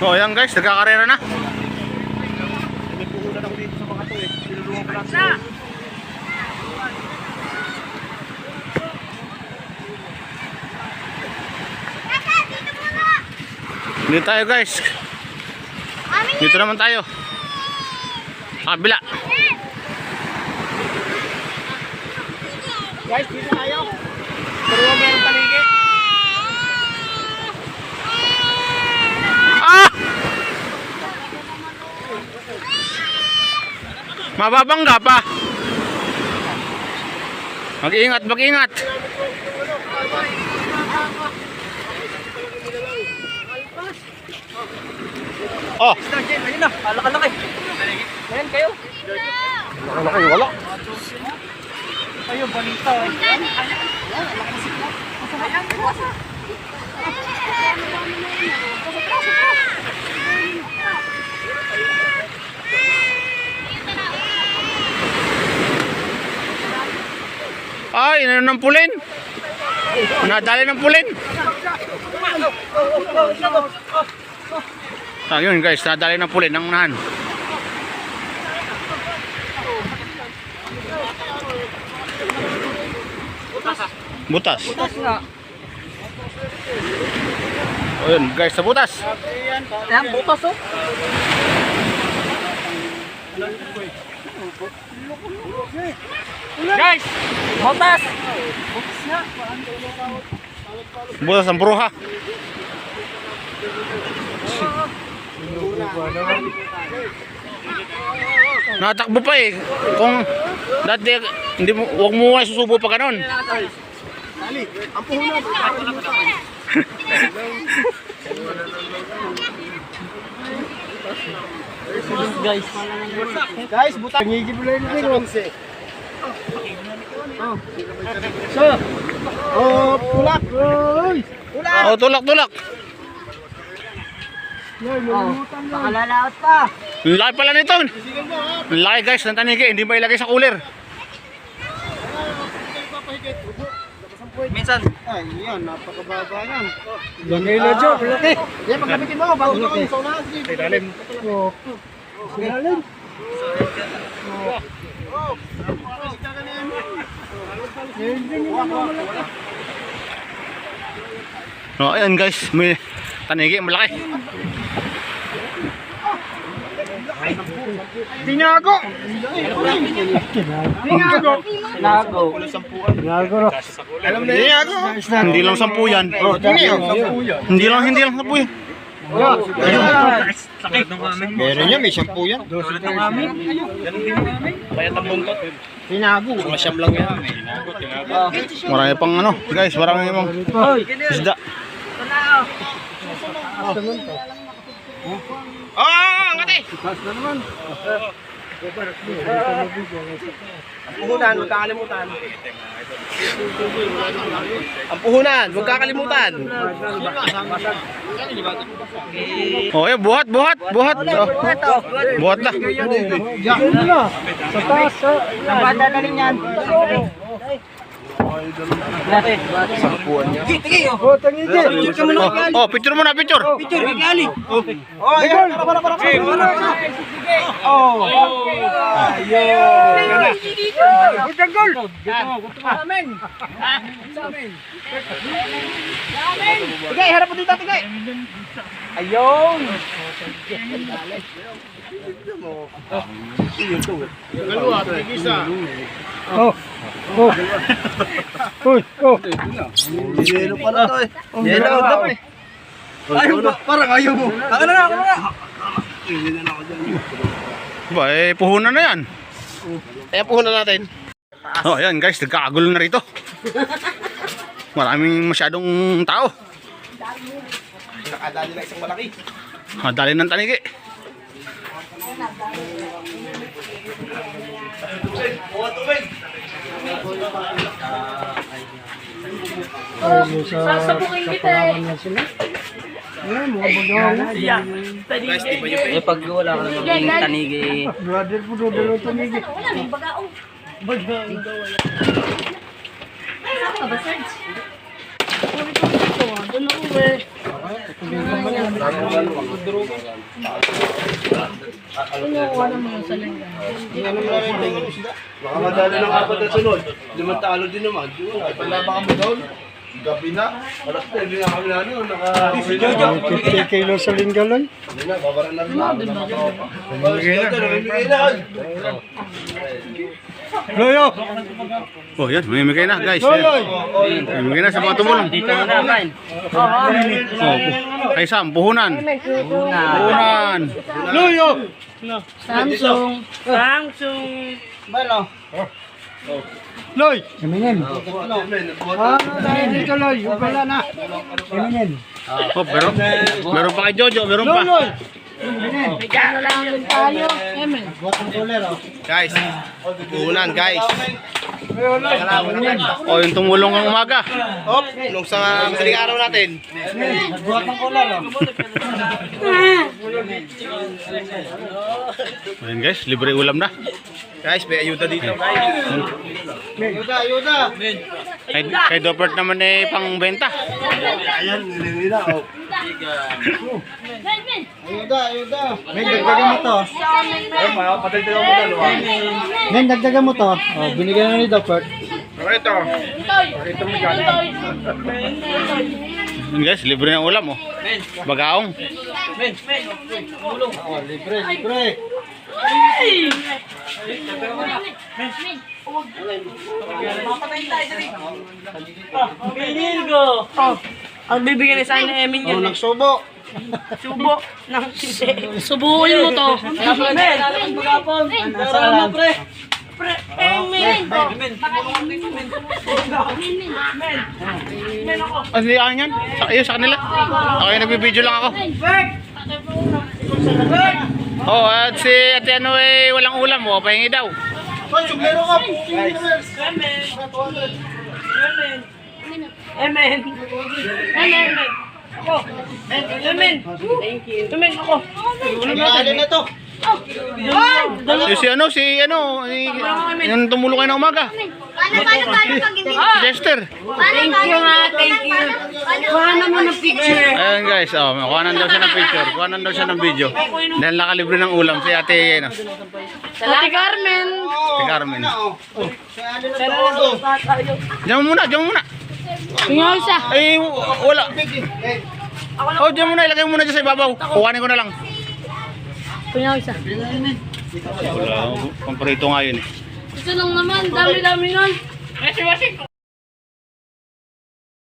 Oh, yan guys, nagkakarera na. May puhunan ako dito sa mga to eh. Sinulungan ko lang sa... Dito tayo guys. Dito naman tayo. Sa kabila. Guys, dito tayo. Pero meron taligi. Ah! Mababangga pa. Mag-ingat, mag-ingat. Oh, Ayun na, alak-alak eh. Ayan kayo. nakalaki, wala. Ayun, balita eh. Ay, ano ng pulin? Nadali ng pulin. Ah, yun guys, nadali ng pulin ng unahan. Butas. Butas nga. O yun, guys, sa butas. Ayan, butas oh. Guys, butas. Butas ang bruha. Natakbo pa eh. Kung dati, hindi mo, huwag mo nga susubo pa ganon. Ali, ang puhunan. guys. Guys, buta. Ngigib lang yung Oh. So, oh, pulak. Oy, pulak. Oh, tulak, tulak. Oh, pakalalaot pa. Laki pala nito. Laki guys, ng tanigi. Hindi ba ilagay sa cooler? Minsan. Ay, yan, napakababa yan. Lagay na dyan, laki. Yan, pagkamitin mo, bago ko yung sauna. Sige, ilalim. Oo. Ilalim. Oh. No, ayan guys, may tanigi, malaki. Tinago! Tinago! Tinago. Tinago. Alam na Tinago. Hindi lang sampu yan. Hindi lang, hindi lang sampu yan. Meron yan, may shampoo yan. Tinago. Masyam lang yan. Marami pang ano, guys, marami pang isda. Oh, angkat eh! Ang puhunan, huwag kakalimutan. Ang puhunan, huwag kakalimutan. Oh, eh, buhat, buhat, buhat. Oh. Buhat na. Sa taas, sa... Bata na rin yan. Sampuan niya. Tige, oh. Tige. Picture mo na. Oh, oh, picture muna, picture. Picture, Gali. Oh, ayan. Para, para, para. Oh. Ayun. Good goal. Sa amin. Sa amin. Tige, harap mo dito, Tige. Ayun. Dalawa, tigisa. Oh. Oh. Uy, oh. Yelo pala to eh. Yelo daw eh. Parang ayaw mo. Ako na nga, ako na. Ba, eh, puhunan na yan. Kaya puhunan natin. Oh, ayan guys, nagkakagulo na rito. Maraming masyadong tao. Nakadali na isang malaki. Ah, dali ng tanigi. Sasabukin kita eh. Eh pag wala ka namang tanigi, Brother po, brother po tumigi. Wala, may bagaong. Saan ka ba, Sarge? Doon ako eh. Ano mo lang yung isda? Baka madali ng apat na sunod. Limang talo din naman. Di wala. Wala pa kami doon. Gabi na. Alas na, hindi na kami na ano. Naka... Si Jojo. 50 kilo sa linggalon. Hindi na. Namimigay na. Loyo! Oh, yan. Mamimigay na, guys. Loyoy! Mamimigay na sa mga tumulong. Dito na, Ryan. Oh, kay Sam, puhunan. Puhunan. Loyo! Samsung. Balo. Loy! Eminem. Ah, dito Loy. Yung pala na. Eminem. Oh, meron, meron pa kay Jojo, meron pa. Loy! Guys. Ulan, guys. Oh, yung tumulong ng umaga. Hop, nung sa madaling araw natin. Ayun guys, libre ulam na. Guys, may ayuda dito, guys. Ayuda, ayuda. Kay, kay Dopert naman eh, pang benta. Ayan, nililila. Oh. Men, men. Ayuda, ayuda. Men, dagdagan mo to. Ay, patagdagan mo dalawa. Men, dagdagan mo to. Oh, binigyan na ni Dopert. Ito. Ayun guys, libre ng ulam oh. Bagaong. Oh, libre, libre. Ang bibigyan ni sana Emin Oh, yun. nagsubo. Subo ng sisi. Subuin mo to. Men, magapon. Nasaan mo, pre? Pre, Emin. Emin. Ano yan yan? Sa, ayun, sa kanila. Okay, nagbibideo lang ako. Oh, at si ate ano eh, walang ulam oh, pahingi daw. Sublero ka. Emin. Emin. Emin. Ako. Emin. Thank you. Emin ako. Nagkakali na to. Si, si ano, si ano, yung tumulong kayo ng umaga. Paano, paano, paano pag hindi? Si Jester. Thank you nga, thank you. Kuha naman ng picture. Ayun guys, oh, kuhanan daw siya ng picture, kuhanan daw siya ng video. Dahil nakalibre ng ulam si ate, ano, Ate Carmen. si Carmen. Oh. Ano na? Diyan mo muna, diyan mo muna. Tingnan isa. Ay, wala. Oh, diyan muna, ilagay mo muna dyan sa ibabaw. Kuhanin ko na lang. Tingnan isa. Wala, pamparito nga yun eh. Ito lang naman, dami-dami nun.